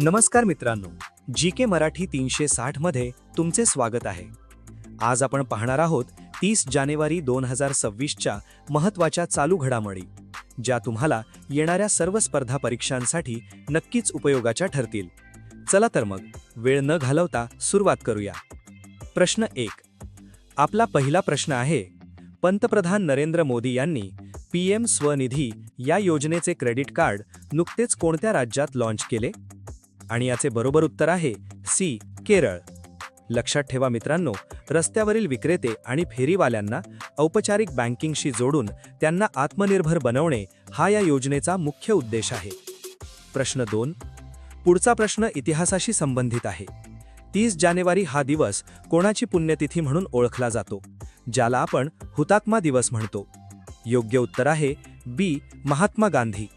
नमस्कार मित्रांनो जी के मराठी तीनशे साठमध्ये तुमचे स्वागत आहे. आज आपण पाहणार आहोत तीस जानेवारी दोन हजार सव्वीसच्या महत्त्वाच्या चालू घडामोडी ज्या तुम्हाला येणाऱ्या सर्व स्पर्धा परीक्षांसाठी नक्कीच उपयोगाच्या ठरतील. चला तर मग वेळ न घालवता सुरुवात करूया. प्रश्न एक आपला पहिला प्रश्न आहे पंतप्रधान नरेंद्र मोदी यांनी पी एम स्वनिधी या योजनेचे क्रेडिट कार्ड नुकतेच कोणत्या राज्यात लॉन्च केले? आणि याचे बरोबर उत्तर आहे सी केरळ. लक्षात ठेवा मित्रांनो रस्त्यावरील विक्रेते आणि फेरीवाल्यांना औपचारिक बँकिंगशी जोडून त्यांना आत्मनिर्भर बनवणे हा या योजनेचा मुख्य उद्देश आहे. प्रश्न दोन पुढचा प्रश्न इतिहासाशी संबंधित आहे. तीस जानेवारी हा दिवस कोणाची पुण्यतिथी म्हणून ओळखला जातो ज्याला आपण हुतात्मा दिवस म्हणतो. योग्य उत्तर आहे बी महात्मा गांधी.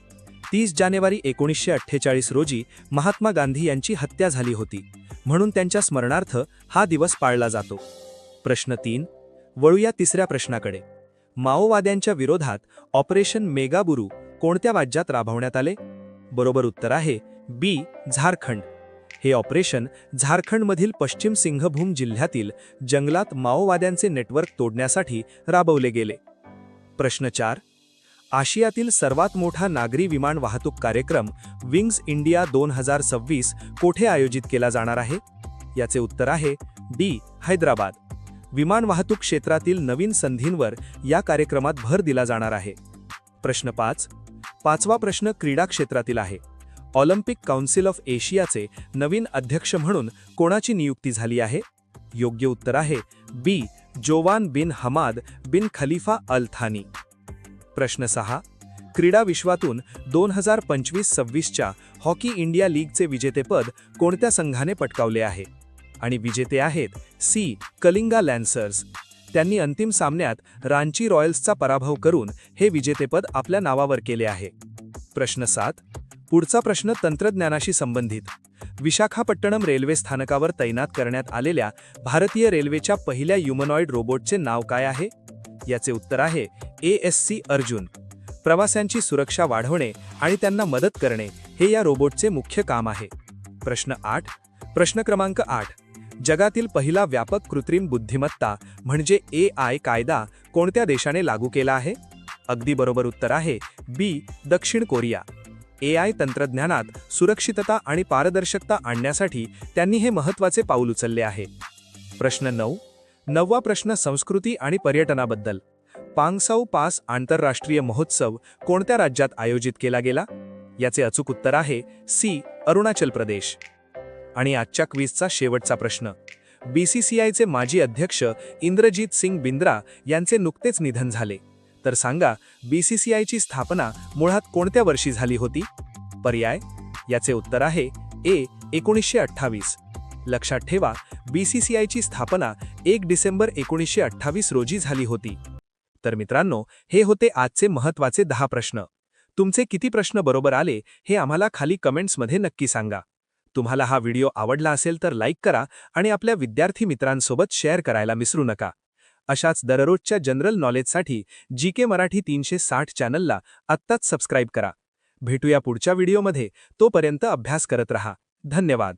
तीस जानेवारी एकोणीसशे अठ्ठेचाळीस रोजी महात्मा गांधी यांची हत्या झाली होती. म्हणून त्यांच्या स्मरणार्थ हा दिवस पाळला जातो. प्रश्न तीन. वळूया तिसऱ्या प्रश्नाकडे. माओवाद्यांच्या विरोधात ऑपरेशन मेगाबुरू कोणत्या राज्यात राबवण्यात आले? बरोबर उत्तर आहे बी झारखंड. हे ऑपरेशन झारखंडमधील पश्चिम सिंहभूम जिल्ह्यातील जंगलात माओवाद्यांचे नेटवर्क तोडण्यासाठी राबवले गेले. प्रश्न चार. आशियातील सर्वात मोठा नागरी विमान वाहतूक कार्यक्रम विंग्स इंडिया दोन हजार सव्वीस कोठे आयोजित केला जाणार आहे? याचे उत्तर आहे डी हैदराबाद. विमान वाहतूक क्षेत्रातील नवीन संधींवर या कार्यक्रमात भर दिला जाणार आहे. प्रश्न पाच. पाचवा प्रश्न क्रीडा क्षेत्रातील आहे. ऑलिम्पिक काउन्सिल ऑफ एशियाचे नवीन अध्यक्ष म्हणून कोणाची नियुक्ती झाली आहे? योग्य उत्तर आहे बी जोवान बिन हमाद बिन खलिफा अल थानी. प्रश्न सहा. क्रीडा विश्वातून दोन हजार पंचवीस सव्वीसच्या हॉकी इंडिया लीगचे विजेतेपद कोणत्या संघाने पटकावले आहे? आणि विजेते आहेत सी. कलिंगा लॅन्सर्स. त्यांनी अंतिम सामन्यात रांची रॉयल्सचा पराभव करून हे विजेतेपद आपल्या नावावर केले आहे. प्रश्न सात. पुढचा प्रश्न तंत्रज्ञानाशी संबंधित. विशाखापट्टणम रेल्वे स्थानकावर तैनात करण्यात आलेल्या भारतीय रेल्वेच्या पहिल्या ह्युमनॉइड रोबोटचे नाव काय आहे? याचे उत्तर आहे एएससी अर्जुन. प्रवाशांची सुरक्षा वाढवणे आणि त्यांना मदत करणे हे या रोबोटचे मुख्य काम आहे. प्रश्न आठ. प्रश्न क्रमांक आठ. जगातील पहिला व्यापक कृत्रिम बुद्धिमत्ता म्हणजे ए आय कायदा कोणत्या देशाने लागू केला आहे? अगदी बरोबर उत्तर आहे बी. दक्षिण कोरिया. ए आय तंत्रज्ञानात सुरक्षितता आणि पारदर्शकता आणण्यासाठी त्यांनी हे महत्त्वाचे पाऊल उचलले आहे. प्रश्न नऊ. नववा प्रश्न संस्कृती आणि पर्यटनाबद्दल. पांगसाऊ पास आंतरराष्ट्रीय महोत्सव कोणत्या राज्यात आयोजित केला गेला? याचे अचूक उत्तर आहे सी अरुणाचल प्रदेश. आणि आजच्या क्वीजचा शेवटचा प्रश्न. बीसीसीआयचे माजी अध्यक्ष इंद्रजीत सिंग बिंद्रा यांचे नुकतेच निधन झाले. तर सांगा बीसीसीआयची स्थापना मुळात कोणत्या वर्षी झाली होती? पर्याय? याचे उत्तर आहे ए एकोणीसशे अठ्ठावीस. लक्षात ठेवा बीसीसीआयची स्थापना एक डिसेंबर एकोणीसशे अठ्ठावीस रोजी झाली होती. तर मित्रांनो हे होते आजचे महत्त्वाचे दहा प्रश्न. तुमचे किती प्रश्न बरोबर आले हे आम्हाला खाली कमेंट्समध्ये नक्की सांगा. तुम्हाला हा व्हिडिओ आवडला असेल तर लाईक करा आणि आपल्या विद्यार्थी मित्रांसोबत शेअर करायला विसरू नका. अशाच दररोजच्या जनरल नॉलेजसाठी जी के मराठी तीनशे साठ चॅनलला आत्ताच सबस्क्राईब करा. भेटूया पुढच्या व्हिडिओमध्ये तोपर्यंत अभ्यास करत रहा. धन्यवाद.